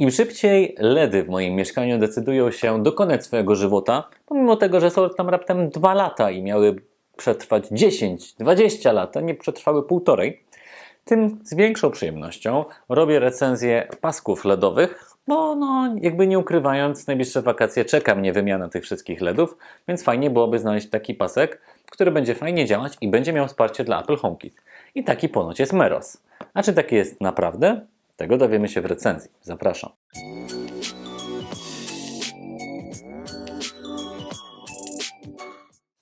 Im szybciej LEDy w moim mieszkaniu decydują się dokonać swojego żywota, pomimo tego, że są tam raptem 2 lata i miały przetrwać 10, 20 lat, a nie przetrwały półtorej, tym z większą przyjemnością robię recenzję pasków LEDowych, bo no, jakby nie ukrywając, najbliższe wakacje czeka mnie wymiana tych wszystkich LEDów, więc fajnie byłoby znaleźć taki pasek, który będzie fajnie działać i będzie miał wsparcie dla Apple HomeKit. I taki ponoć jest Meros. A czy taki jest naprawdę? Tego dowiemy się w recenzji. Zapraszam.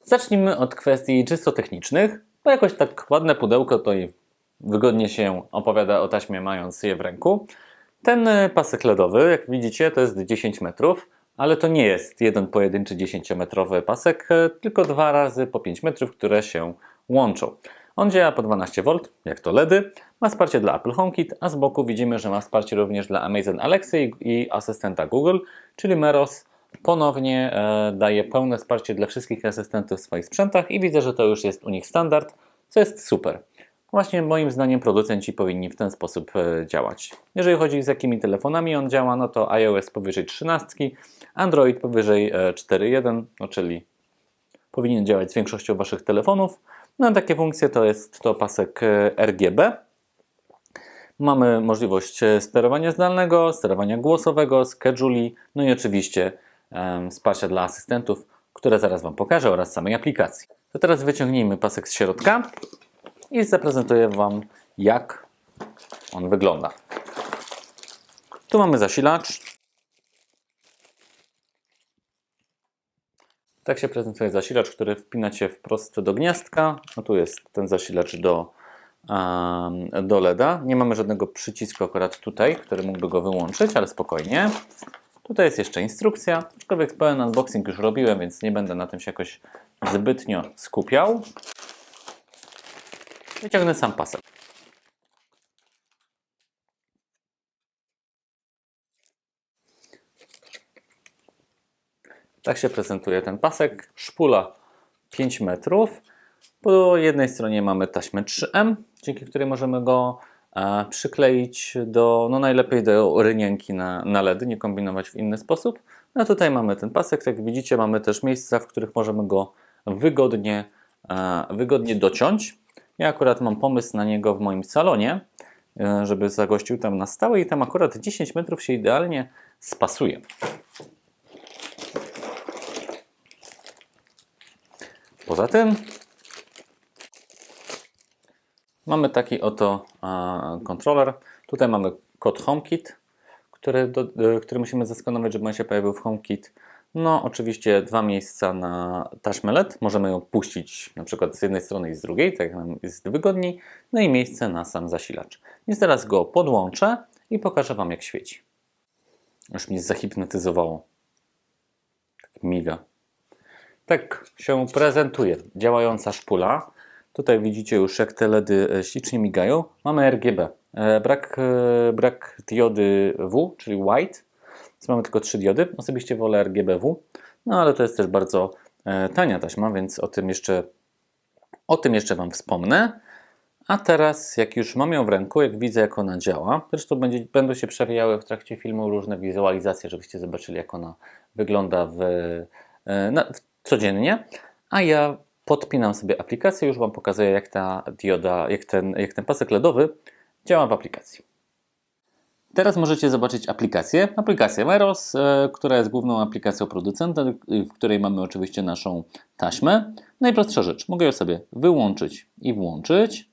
Zacznijmy od kwestii czysto technicznych, bo jakoś tak ładne pudełko to i wygodnie się opowiada o taśmie mając je w ręku. Ten e, pasek LEDowy, jak widzicie, to jest 10 metrów, ale to nie jest jeden pojedynczy 10-metrowy pasek, e, tylko dwa razy po 5 metrów, które się łączą. On działa po 12 V, jak to LEDy, ma wsparcie dla Apple HomeKit, a z boku widzimy, że ma wsparcie również dla Amazon Alexa i asystenta Google, czyli Meros ponownie e, daje pełne wsparcie dla wszystkich asystentów w swoich sprzętach i widzę, że to już jest u nich standard, co jest super. Właśnie moim zdaniem producenci powinni w ten sposób e, działać. Jeżeli chodzi z jakimi telefonami on działa, no to iOS powyżej 13, Android powyżej 4.1, no czyli powinien działać z większością Waszych telefonów. No takie funkcje to jest to pasek e, RGB. Mamy możliwość e, sterowania zdalnego, sterowania głosowego, scheduli, no i oczywiście um, wsparcia dla asystentów, które zaraz Wam pokażę oraz samej aplikacji. To teraz wyciągnijmy pasek z środka i zaprezentuję Wam, jak on wygląda. Tu mamy zasilacz. Tak się prezentuje zasilacz, który wpinacie wprost do gniazdka. No tu jest ten zasilacz do, um, do LEDa. Nie mamy żadnego przycisku akurat tutaj, który mógłby go wyłączyć, ale spokojnie. Tutaj jest jeszcze instrukcja, aczkolwiek pełen unboxing już robiłem, więc nie będę na tym się jakoś zbytnio skupiał. Wyciągnę sam pasek. Tak się prezentuje ten pasek. Szpula 5 metrów. Po jednej stronie mamy taśmę 3M, dzięki której możemy go e, przykleić do, no najlepiej do rynienki na, na LEDy, nie kombinować w inny sposób. No tutaj mamy ten pasek, jak widzicie mamy też miejsca, w których możemy go wygodnie, e, wygodnie dociąć. Ja akurat mam pomysł na niego w moim salonie, e, żeby zagościł tam na stałe i tam akurat 10 metrów się idealnie spasuje. Poza tym mamy taki oto kontroler. Tutaj mamy kod HomeKit, który, do, e, który musimy zeskanować, żeby on się pojawił w HomeKit. No, oczywiście dwa miejsca na taśmę LED. Możemy ją puścić na przykład z jednej strony i z drugiej, tak nam jest wygodniej. No i miejsce na sam zasilacz. Więc teraz go podłączę i pokażę Wam, jak świeci. Już mnie zahipnotyzowało. Tak miga. Tak się prezentuje działająca szpula. Tutaj widzicie już, jak te LEDy e, ślicznie migają. Mamy RGB. E, brak, e, brak diody W, czyli white więc mamy tylko trzy diody. Osobiście wolę RGBW, no ale to jest też bardzo tania taśma, więc o tym jeszcze, o tym jeszcze Wam wspomnę. A teraz, jak już mam ją w ręku, jak widzę, jak ona działa, zresztą będzie, będą się przewijały w trakcie filmu różne wizualizacje, żebyście zobaczyli, jak ona wygląda w, na, w, codziennie. A ja podpinam sobie aplikację, już Wam pokazuję, jak ta dioda, jak ten, jak ten pasek LEDowy działa w aplikacji. Teraz możecie zobaczyć aplikację, aplikację Meros, e, która jest główną aplikacją producenta, w której mamy oczywiście naszą taśmę. Najprostsza rzecz, mogę ją sobie wyłączyć i włączyć.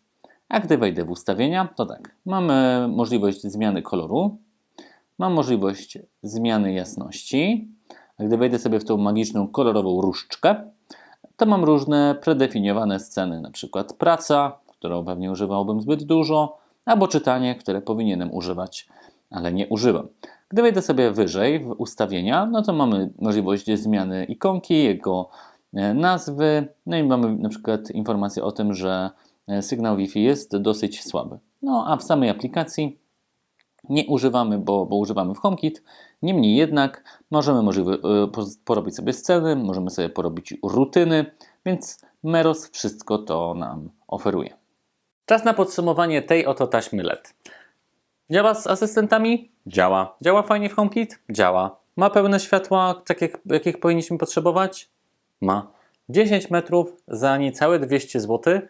A gdy wejdę w ustawienia, to tak, mamy możliwość zmiany koloru, mam możliwość zmiany jasności, gdy wejdę sobie w tą magiczną kolorową różdżkę, to mam różne predefiniowane sceny, na przykład praca, którą pewnie używałbym zbyt dużo, albo czytanie, które powinienem używać ale nie używam. Gdy wejdę sobie wyżej w ustawienia, no to mamy możliwość zmiany ikonki, jego e, nazwy, no i mamy na przykład informację o tym, że e, sygnał Wi-Fi jest dosyć słaby. No a w samej aplikacji nie używamy, bo, bo używamy w HomeKit. Niemniej jednak możemy możliwe, porobić sobie sceny, możemy sobie porobić rutyny, więc Meros wszystko to nam oferuje. Czas na podsumowanie tej oto taśmy LED. Działa z asystentami? Działa. Działa fajnie w HomeKit? Działa. Ma pełne światła, tak jak, jakich powinniśmy potrzebować? Ma. 10 metrów za niecałe 200 zł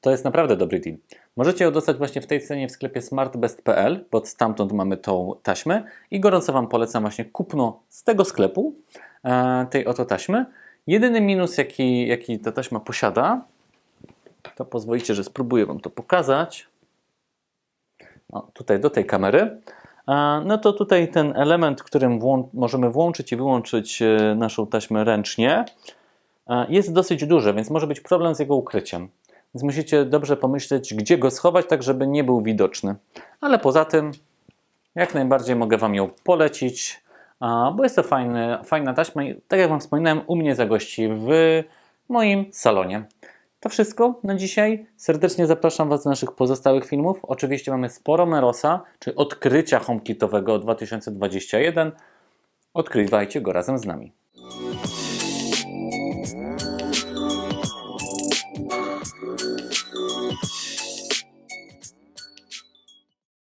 to jest naprawdę dobry deal. Możecie ją dostać właśnie w tej cenie w sklepie smartbest.pl, bo stamtąd mamy tą taśmę i gorąco Wam polecam właśnie kupno z tego sklepu e, tej oto taśmy. Jedyny minus, jaki, jaki ta taśma posiada, to pozwolicie, że spróbuję Wam to pokazać. O, tutaj do tej kamery. E, No to tutaj ten element, którym włą- możemy włączyć i wyłączyć e, naszą taśmę ręcznie, jest dosyć duży, więc może być problem z jego ukryciem. Więc musicie dobrze pomyśleć, gdzie go schować, tak żeby nie był widoczny. Ale poza tym, jak najbardziej mogę Wam ją polecić, bo jest to fajny, fajna taśma i tak jak Wam wspominałem, u mnie zagości w moim salonie. To wszystko na dzisiaj. Serdecznie zapraszam Was do naszych pozostałych filmów. Oczywiście mamy sporo Merosa, czy odkrycia HomeKitowego 2021. Odkrywajcie go razem z nami.